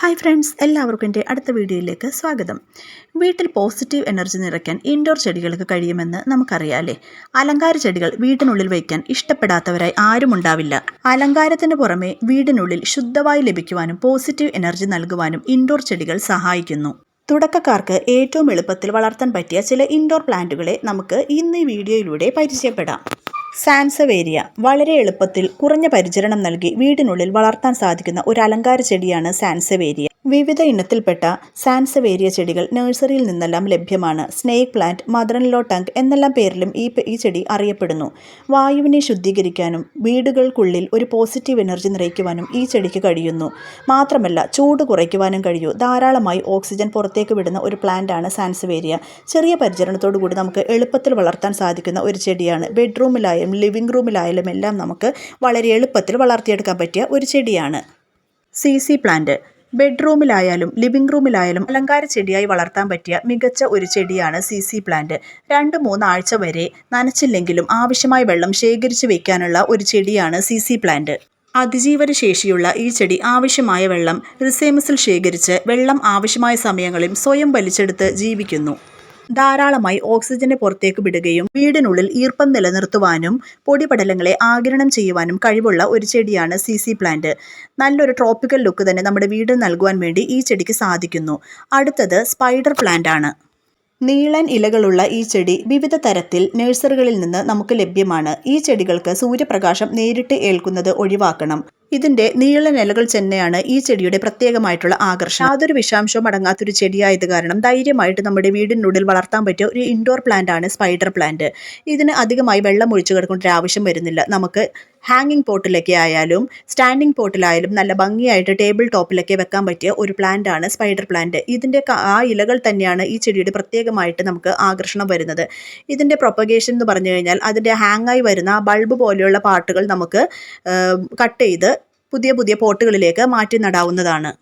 Hi friends എല്ലാവർക്കും എന്റെ അടുത്ത വീഡിയോയിലേക്ക് സ്വാഗതം. വീട്ടിൽ പോസിറ്റീവ് എനർജി നിറയ്ക്കാൻ ഇൻഡോർ ചെടികൾക്ക് കഴിയുമെന്ന് നമുക്കറിയാലേ അലങ്കാര ചെടികൾ വീടിനുള്ളിൽ വയ്ക്കാൻ ഇഷ്ടപ്പെടാത്തവരായി ആരും ഉണ്ടാവില്ല. അലങ്കാരത്തിന് പുറമെ വീടിനുള്ളിൽ ശുദ്ധവായു ലഭിക്കുവാനും പോസിറ്റീവ് എനർജി നൽകുവാനും ഇൻഡോർ ചെടികൾ സഹായിക്കുന്നു. തുടക്കക്കാർക്ക് ഏറ്റവും എളുപ്പത്തിൽ വളർത്താൻ പറ്റിയ ചില ഇൻഡോർ പ്ലാന്റുകളെ നമുക്ക് ഇന്ന് ഈ വീഡിയോയിലൂടെ പരിചയപ്പെടാം. സാൻസവേരിയ വളരെ എളുപ്പത്തിൽ കുറഞ്ഞ പരിചരണം നൽകി വീടിനുള്ളിൽ വളർത്താൻ സാധിക്കുന്ന ഒരു അലങ്കാര ചെടിയാണ് സാൻസവേരിയ. വിവിധ ഇനത്തിൽപ്പെട്ട സാൻസവേരിയ ചെടികൾ നഴ്സറിയിൽ നിന്നെല്ലാം ലഭ്യമാണ്. Snake plant mother law tongue എന്നെല്ലാം പേരിലും ഈ ഈ ചെടി അറിയപ്പെടുന്നു. വായുവിനെ ശുദ്ധീകരിക്കാനും വീടുകൾക്കുള്ളിൽ ഒരു പോസിറ്റീവ് എനർജി നിറയ്ക്കുവാനും ഈ ചെടിക്ക് കഴിയുന്നു. മാത്രമല്ല ചൂട് കുറയ്ക്കുവാനും കഴിയൂ. ധാരാളമായി ഓക്സിജൻ പുറത്തേക്ക് വിടുന്ന ഒരു പ്ലാന്റാണ് സാൻസവേരിയ. ചെറിയ പരിചരണത്തോടു കൂടി നമുക്ക് എളുപ്പത്തിൽ വളർത്താൻ സാധിക്കുന്ന ഒരു ചെടിയാണ്. ബെഡ്റൂമിലായാലും ലിവിംഗ് റൂമിലായാലും എല്ലാം നമുക്ക് വളരെ എളുപ്പത്തിൽ വളർത്തിയെടുക്കാൻ പറ്റിയ ഒരു ചെടിയാണ്. Z Z plant. ബെഡ്റൂമിലായാലും ലിവിംഗ് റൂമിലായാലും അലങ്കാര ചെടിയായി വളർത്താൻ പറ്റിയ മികച്ച ഒരു ചെടിയാണ് സി സി പ്ലാന്റ്. രണ്ട് മൂന്നാഴ്ച വരെ നനച്ചില്ലെങ്കിലും ആവശ്യമായ വെള്ളം ശേഖരിച്ചു വെക്കാനുള്ള ഒരു ചെടിയാണ് സി സി പ്ലാന്റ്. അതിജീവന ശേഷിയുള്ള ഈ ചെടി ആവശ്യമായ വെള്ളം റിസേമസിൽ ശേഖരിച്ച് വെള്ളം ആവശ്യമായ സമയങ്ങളിൽ സ്വയം വലിച്ചെടുത്ത് ജീവിക്കുന്നു. ധാരാളമായി ഓക്സിജനെ പുറത്തേക്ക് വിടുകയും വീടിനുള്ളിൽ ഈർപ്പം നിലനിർത്തുവാനും പൊടിപടലങ്ങളെ ആകിരണം ചെയ്യുവാനും കഴിവുള്ള ഒരു ചെടിയാണ് സി സി പ്ലാന്റ് നല്ലൊരു ട്രോപ്പിക്കൽ ലുക്ക് തന്നെ നമ്മുടെ വീട് നൽകുവാൻ വേണ്ടി ഈ ചെടിക്ക് സാധിക്കുന്നു. അടുത്തത് സ്പൈഡർ പ്ലാന്റ് ആണ്. നീളൻ ഇലകളുള്ള ഈ ചെടി വിവിധ തരത്തിൽ നഴ്സറികളിൽ നിന്ന് നമുക്ക് ലഭ്യമാണ്. ഈ ചെടികൾക്ക് സൂര്യപ്രകാശം നേരിട്ട് ഏൽക്കുന്നത് ഒഴിവാക്കണം. ഇതിന്റെ നീള നിലകൾ തന്നെയാണ് ഈ ചെടിയുടെ പ്രത്യേകമായിട്ടുള്ള ആകർഷണം. യാതൊരു വിഷാംശവും അടങ്ങാത്തൊരു ചെടിയായത് കാരണം ധൈര്യമായിട്ട് നമ്മുടെ വീടിനുള്ളിൽ വളർത്താൻ പറ്റിയ ഒരു ഇൻഡോർ പ്ലാന്റ് ആണ് സ്പൈഡർ പ്ലാന്റ് ഇതിന് അധികമായി വെള്ളം ഒഴിച്ചു കിടക്കേണ്ട ആവശ്യം വരുന്നില്ല. നമുക്ക് ഹാങ്ങിങ് പോട്ടിലൊക്കെ ആയാലും സ്റ്റാൻഡിങ് പോട്ടിലായാലും നല്ല ഭംഗിയായിട്ട് ടേബിൾ ടോപ്പിലൊക്കെ വെക്കാൻ പറ്റിയ ഒരു പ്ലാന്റ് ആണ് സ്പൈഡർ പ്ലാന്റ് ഇതിന്റെ ആ ഇലകൾ തന്നെയാണ് ഈ ചെടിയുടെ പ്രത്യേകമായിട്ട് നമുക്ക് ആകർഷണം വരുന്നത്. ഇതിന്റെ പ്രൊപ്പഗേഷൻ എന്ന് പറഞ്ഞു കഴിഞ്ഞാൽ അതിന്റെ ഹാങ്ങായി വരുന്ന ബൾബ് പോലെയുള്ള പാട്ടുകൾ നമുക്ക് കട്ട് ചെയ്ത് പുതിയ പുതിയ പോട്ടുകളിലേക്ക് മാറ്റി നടാവുന്നതാണ്.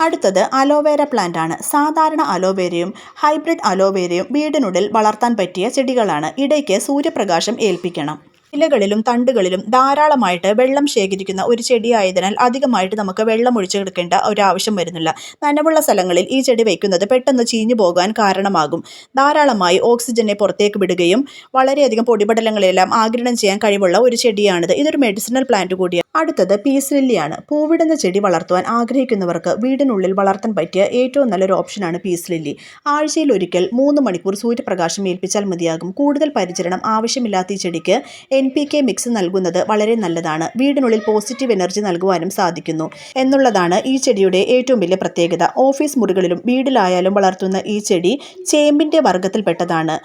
അടുത്തത് അലോവേര പ്ലാന്റ് ആണ്. സാധാരണ അലോവേരയും ഹൈബ്രിഡ് അലോവേരയും വീടിനുള്ളിൽ വളർത്താൻ പറ്റിയ ചെടികളാണ്. ഇടയ്ക്ക് സൂര്യപ്രകാശം ഏൽപ്പിക്കണം. ഇലകളിലും തണ്ടുകളിലും ധാരാളമായിട്ട് വെള്ളം ശേഖരിക്കുന്ന ഒരു ചെടിയായതിനാൽ അധികമായിട്ട് നമുക്ക് വെള്ളം ഒഴിച്ചു കൊടുക്കേണ്ട ഒരു ആവശ്യം വരുന്നില്ല. നനവുള്ള സ്ഥലങ്ങളിൽ ഈ ചെടി വയ്ക്കുന്നത് പെട്ടെന്ന് ചീഞ്ഞു പോകാൻ കാരണമാകും. ധാരാളമായി ഓക്സിജനെ പുറത്തേക്ക് വിടുകയും വളരെയധികം പൊടിപടലങ്ങളെല്ലാം ആഗിരണം ചെയ്യാൻ കഴിവുള്ള ഒരു ചെടിയാണിത്. ഇതൊരു മെഡിസിനൽ പ്ലാന്റ് കൂടിയാണ് അടുത്തത് പീസ് ലില്ലിയാണ്. പൂവിടുന്ന ചെടി വളർത്തുവാൻ ആഗ്രഹിക്കുന്നവർക്ക് വീടിനുള്ളിൽ വളർത്താൻ പറ്റിയ ഏറ്റവും നല്ലൊരു ഓപ്ഷനാണ് പീസ് ലില്ലി. ആഴ്ചയിൽ ഒരിക്കൽ മൂന്ന് മണിക്കൂർ സൂര്യപ്രകാശം ഏൽപ്പിച്ചാൽ മതിയാകും. കൂടുതൽ പരിചരണം ആവശ്യമില്ലാത്ത ഈ ചെടിക്ക് എൻ പി കെ മിക്സ് നൽകുന്നത് വളരെ നല്ലതാണ്. വീടിനുള്ളിൽ പോസിറ്റീവ് എനർജി നൽകുവാനും സാധിക്കുന്നു. എന്നുള്ളതാണ് ഈ ചെടിയുടെ ഏറ്റവും വലിയ പ്രത്യേകത. ഓഫീസ് മുറികളിലും വീടിലായാലും വളർത്തുന്ന ഈ ചെടി ചേമ്പിന്റെ വർഗത്തിൽപ്പെട്ടതാണ്.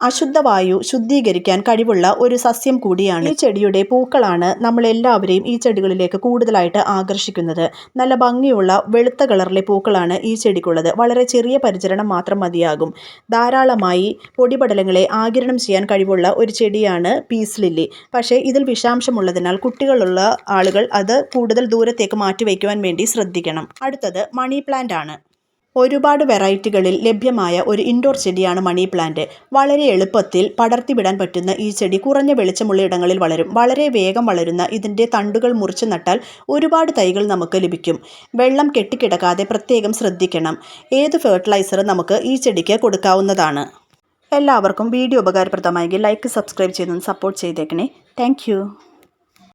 അശുദ്ധവായു ശുദ്ധീകരിക്കാൻ കഴിവുള്ള ഒരു സസ്യം കൂടിയാണ്. ഈ ചെടിയുടെ പൂക്കളാണ് നമ്മൾ എല്ലാവരെയും ഈ ചെടികളിലേക്ക് കൂടുതലായിട്ട് ആകർഷിക്കുന്നത്. നല്ല ഭംഗിയുള്ള വെളുത്ത കളറിലെ പൂക്കളാണ് ഈ ചെടിക്കുള്ളത്. വളരെ ചെറിയ പരിചരണം മാത്രം മതിയാകും. ധാരാളമായി പൊടിപടലങ്ങളെ ആകിരണം ചെയ്യാൻ കഴിവുള്ള ഒരു ചെടിയാണ് പീസ് ലില്ലി. പക്ഷേ ഇതിൽ വിഷാംശമുള്ളതിനാൽ കുട്ടികളുള്ള ആളുകൾ അത് കൂടുതൽ ദൂരത്തേക്ക് മാറ്റിവെക്കുവാൻ വേണ്ടി ശ്രദ്ധിക്കണം. അടുത്തത് മണി പ്ലാന്റ് ആണ്. ഒരുപാട് വെറൈറ്റികളിൽ ലഭ്യമായ ഒരു ഇൻഡോർ ചെടിയാണ് മണി പ്ലാന്റ്. വളരെ എളുപ്പത്തിൽ പടർത്തിവിടാൻ പറ്റുന്ന ഈ ചെടി കുറഞ്ഞ വെളിച്ചമുള്ള ഇടങ്ങളിൽ വളരും. വളരെ വേഗം വളരുന്ന ഇതിന്റെ തണ്ടുകൾ മുറിച്ച് നട്ടാൽ ഒരുപാട് തൈകൾ നമുക്ക് ലഭിക്കും. വെള്ളം കെട്ടിക്കിടക്കാതെ പ്രത്യേകം ശ്രദ്ധിക്കണം. ഏത് ഫെർട്ടിലൈസർ നമുക്ക് ഈ ചെടിക്ക് കൊടുക്കാവുന്നതാണ്. എല്ലാവർക്കും വീഡിയോ ഉപകാരപ്രദമായെങ്കിൽ ലൈക്ക് സബ്സ്ക്രൈബ് ചെയ്തൊന്ന് സപ്പോർട്ട് ചെയ്തേക്കണേ. താങ്ക്